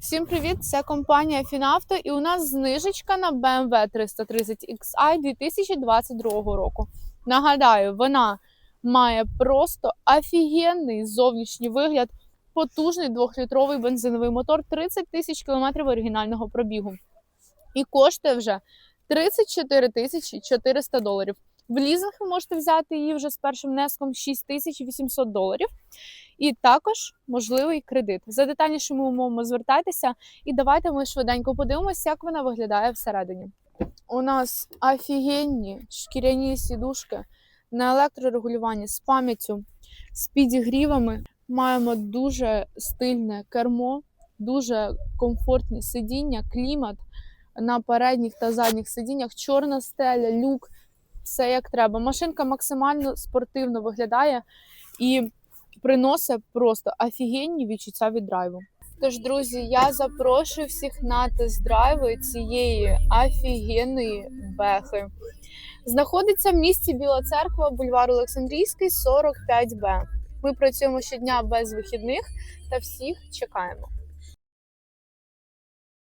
Всім привіт! Це компанія Фінавто, і у нас знижечка на BMW 330 XI 2022 року. Нагадаю, вона має просто офігенний зовнішній вигляд, потужний двохлітровий бензиновий мотор, 30 тисяч кілометрів оригінального пробігу. І коштує вже 34 тисячі 400 доларів. В лізинг ви можете взяти її вже з першим внеском 6800 доларів. І також можливий кредит. За детальнішими умовами звертайтеся і давайте ми швиденько подивимося, як вона виглядає всередині. У нас офігенні шкіряні сідушки на електрорегулюванні з пам'яттю, з підігрівами. Маємо дуже стильне кермо, дуже комфортні сидіння, клімат на передніх та задніх сидіннях, чорна стеля, люк, все як треба. Машинка максимально спортивно виглядає і приносить просто офігенні відчуття від драйву. Тож, друзі, я запрошую всіх на тест-драйви цієї офігенної бехи. Знаходиться в місті Біла Церква, бульвар Олександрійський, 45Б. Ми працюємо щодня без вихідних та всіх чекаємо.